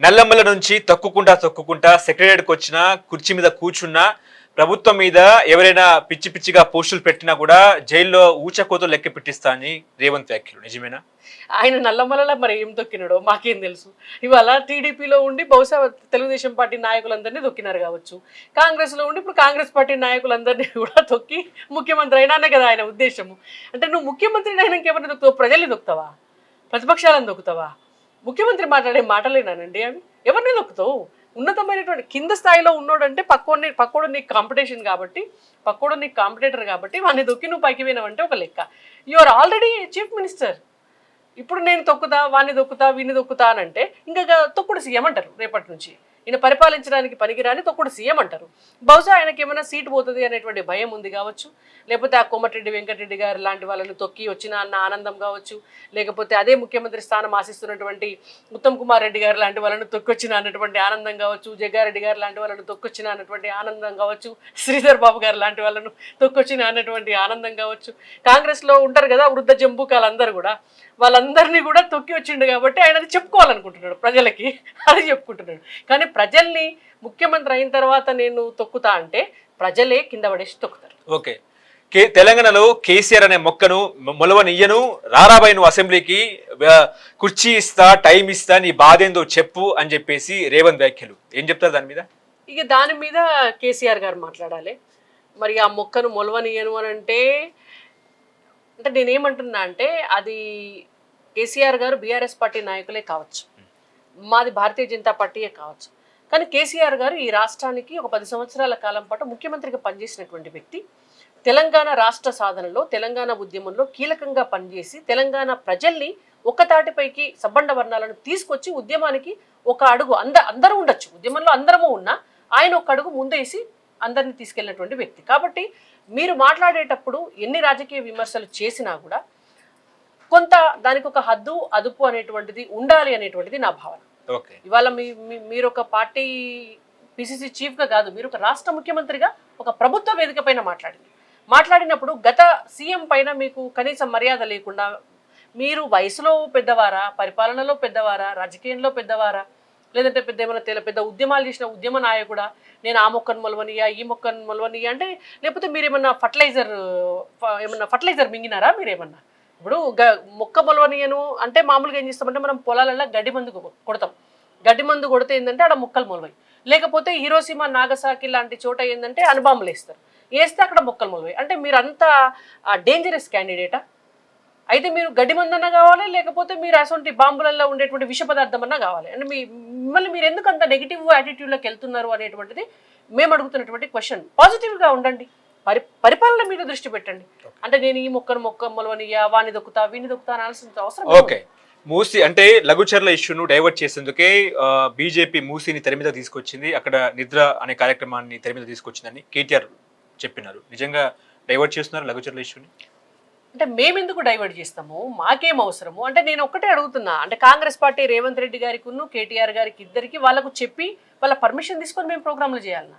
నల్లమ్మల నుంచి తొక్కుకుంటా తొక్కుకుంటా సెక్రటరీకి వచ్చిన కుర్చీ మీద కూర్చున్నా ప్రభుత్వం మీద ఎవరైనా పిచ్చి పిచ్చిగా పోస్టులు పెట్టినా కూడా జైల్లో ఊచకోతో లెక్క పెట్టిస్తా అని రేవంత్ వ్యాఖ్యలు. నిజమేనా? ఆయన నల్లమలలో మరి ఏం తొక్కినాడో మాకేం తెలుసు. ఇవాళ టీడీపీలో ఉండి బహుశా తెలుగుదేశం పార్టీ నాయకులందరినీ తొక్కినారు కావచ్చు. కాంగ్రెస్లో ఉండి ఇప్పుడు కాంగ్రెస్ పార్టీ నాయకులందరినీ కూడా తొక్కి ముఖ్యమంత్రి అయినానే కదా ఆయన ఉద్దేశము. అంటే నువ్వు ముఖ్యమంత్రి అయినాక ఎవరిని తొక్కుతావు? ప్రజల్ని తొక్కుతావా? ప్రతిపక్షాలను తొక్కుతావా? ముఖ్యమంత్రి మాట్లాడే మాటలేనానండి అవి. ఎవరిని నొక్కుతావు? ఉన్నతమైనటువంటి కింద స్థాయిలో ఉన్నోడంటే పక్కోడిని పక్కోడు నీకు కాంపిటీషన్ కాబట్టి పక్కోడు నీకు కాంపిటేటర్ కాబట్టి వాడిని దొక్కి నువ్వు పైకి పోయినావంటే ఒక లెక్క. You are already chief minister ఇప్పుడు నేను తొక్కుతా వాడిని దొక్కుతా వీని దొక్కుతా అని అంటే ఇంకా తొక్కుడు సీఎం అంటారు రేపటి నుంచి. ఈయన పరిపాలించడానికి పనికిరాని తొక్కుడు సీఎం అంటారు. బహుశా ఆయనకి ఏమైనా సీటు పోతుంది అనేటువంటి భయం ఉంది కావచ్చు. లేకపోతే ఆ కోమటిరెడ్డి వెంకటరెడ్డి గారు లాంటి వాళ్ళని తొక్కి వచ్చిన అన్న ఆనందం కావచ్చు. లేకపోతే అదే ముఖ్యమంత్రి స్థానం ఆశిస్తున్నటువంటి ఉత్తమ్ కుమార్ రెడ్డి గారు లాంటి వాళ్ళని తొక్కొచ్చిన అన్నటువంటి ఆనందం కావచ్చు. జగ్గారెడ్డి గారు లాంటి వాళ్ళని తొక్కొచ్చిన అన్నటువంటి ఆనందం కావచ్చు. శ్రీధర్ బాబు గారు లాంటి వాళ్ళను తొక్కొచ్చిన అన్నటువంటి ఆనందం కావచ్చు. కాంగ్రెస్లో ఉంటారు కదా వృద్ధ జంబుకాలందరూ కూడా. వాళ్ళందరినీ కూడా తొక్కి వచ్చిండు కాబట్టి ఆయన అది చెప్పుకోవాలనుకుంటున్నాడు ప్రజలకి అది చెప్పుకుంటున్నాడు. కానీ ప్రజల్ని ముఖ్యమంత్రి అయిన తర్వాత నేను తొక్కుతా అంటే ప్రజలే కింద పడేసి తొక్కుతారు. ఓకే. కే తెలంగాణలో కేసీఆర్ అనే మొక్కను మొలవనియ్యను. రారాబాయి నువ్వు అసెంబ్లీకి కుర్చీ ఇస్తా టైం ఇస్తా నీ బాధ ఏందో చెప్పు అని చెప్పేసి రేవంత్ వ్యాఖ్యలు. ఏం చెప్తారు దాని మీద? ఇక దాని మీద కేసీఆర్ గారు మాట్లాడాలి. మరి ఆ మొక్కను మొలవనియను అని అంటే అంటే నేనేమంటున్నా అంటే అది కేసీఆర్ గారు బీఆర్ఎస్ పార్టీ నాయకులే కావచ్చు. మాది భారతీయ జనతా పార్టీయే కావచ్చు. కానీ కేసీఆర్ గారు ఈ రాష్ట్రానికి ఒక పది సంవత్సరాల కాలం పాటు ముఖ్యమంత్రిగా పనిచేసినటువంటి వ్యక్తి. తెలంగాణ రాష్ట్ర సాధనలో తెలంగాణ ఉద్యమంలో కీలకంగా పనిచేసి తెలంగాణ ప్రజల్ని ఒక తాటిపైకి సబ్బండ వర్ణాలను తీసుకొచ్చి ఉద్యమానికి ఒక అడుగు అంద అందరూ ఉండొచ్చు. ఉద్యమంలో అందరము ఉన్నా ఆయన ఒక అడుగు ముందేసి అందరిని తీసుకెళ్ళినటువంటి వ్యక్తి. కాబట్టి మీరు మాట్లాడేటప్పుడు ఎన్ని రాజకీయ విమర్శలు చేసినా కూడా కొంత దానికి ఒక హద్దు అదుపు అనేటువంటిది ఉండాలి అనేటువంటిది నా భావన. ఇవాళ మీ- మీరు ఒక పార్టీ పిసిసి చీఫ్గా కాదు మీరు ఒక రాష్ట్ర ముఖ్యమంత్రిగా ఒక ప్రభుత్వ వేదిక పైన మాట్లాడింది మాట్లాడినప్పుడు గత సీఎం పైన మీకు కనీసం మర్యాద లేకుండా మీరు వయసులో పెద్దవారా పరిపాలనలో పెద్దవారా రాజకీయంలో పెద్దవారా లేదంటే పెద్ద ఏమైనా తెల పెద్ద ఉద్యమాలు చేసిన ఉద్యమ నాయకుడా? నేను ఆ మొక్కను మొలవనియా ఈ మొక్కను మొలవనియా అంటే లేకపోతే మీరు ఏమన్నా ఫర్టిలైజర్ ఏమన్నా ఫర్టిలైజర్ మింగినారా మీరేమన్నా? ఇప్పుడు గ- మొక్క మొలవనియను అంటే మామూలుగా ఏం చేస్తామంటే మనం పొలాలలో గడ్డి మందు కొడతాం. గడ్డి మందు కొడితే ఏంటంటే ఆడ మొక్కలు మొలవాయి లేకపోతే హీరోసీమా నాగసాకి లాంటి చోట ఏంటంటే అనుబాంబులు వేస్తారు వేస్తే అక్కడ మొక్కలు మొలవాయి అంటే మీరు అంత డేంజరస్ క్యాండిడేటా అయితే మీరు గడ్డి మందన్నా కావాలి లేకపోతే మీరు అటువంటి బాంబులలో ఉండేటువంటి విష పదార్థం అన్నా కావాలి. అంటే మీ మిమ్మల్ని మీరు ఎందుకు అంత నెగిటివ్ యాటిట్యూడ్లోకి వెళ్తున్నారు అనేటువంటిది మేము అడుగుతున్నటువంటి క్వశ్చన్ పాజిటివ్గా ఉండండి. పరి పరిపాలన మీద దృష్టి పెట్టండి. అంటే నేను ఈ మొక్కను మొక్క మొలవనియా వాణ్ణి దొక్కుతా వీని దొక్కుతా అనాల్సిన అవసరం. ఓకే మూసి అంటే లఘుచర్ల ఇష్యూను డైవర్ట్ చేసేందుకే బీజేపీ మూసిని తెర మీద తీసుకొచ్చింది. అక్కడ నిద్ర అనే కార్యక్రమాన్ని తెర మీద తీసుకొచ్చిందని కేటీఆర్ చెప్పినారు. నిజంగా డైవర్ట్ చేస్తున్నారు లఘుచర్ల ఇష్యూని అంటే మేమెందుకు డైవర్ట్ చేస్తాము? మాకేం అవసరము? అంటే నేను ఒక్కటే అడుగుతున్నా. అంటే కాంగ్రెస్ పార్టీ రేవంత్ రెడ్డి గారికి కేటీఆర్ గారికి ఇద్దరికి వాళ్ళకు చెప్పి వాళ్ళ పర్మిషన్ తీసుకొని మేము ప్రోగ్రాంలు చేయాలన్నా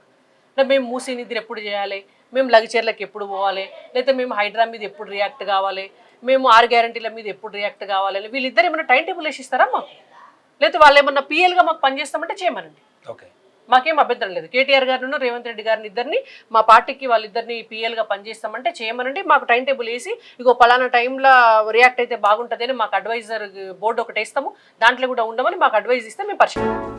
అంటే మేము మూసీ నిద్ర ఎప్పుడు చేయాలి? మేము లగచర్లకు ఎప్పుడు పోవాలి? లేకపోతే మేము హైడ్రా మీద ఎప్పుడు రియాక్ట్ కావాలి? మేము ఆరు గ్యారంటీల మీద ఎప్పుడు రియాక్ట్ కావాలి? వీళ్ళిద్దరు ఏమైనా టైం టేబుల్ వేసిస్తారా మాకు? లేకపోతే వాళ్ళు ఏమన్నా పిఎల్గా మాకు పనిచేస్తామంటే చేయమనండి. ఓకే. మాకేం అభ్యంతరం లేదు. కేటీఆర్ గారిను రేవంత్ రెడ్డి గారిని ఇద్దరిని మా పార్టీకి వాళ్ళిద్దరిని పిఎల్గా పనిచేస్తామంటే చేయమనండి. మాకు టైం టేబుల్ వేసి ఇగో పలానా టైంలో రియాక్ట్ అయితే బాగుంటుంది అని మాకు అడ్వైజర్ బోర్డు ఒకటి వేస్తాము. దాంట్లో కూడా ఉండమని మాకు అడ్వైజ్ ఇస్తే మేము పరిశీలిస్తాం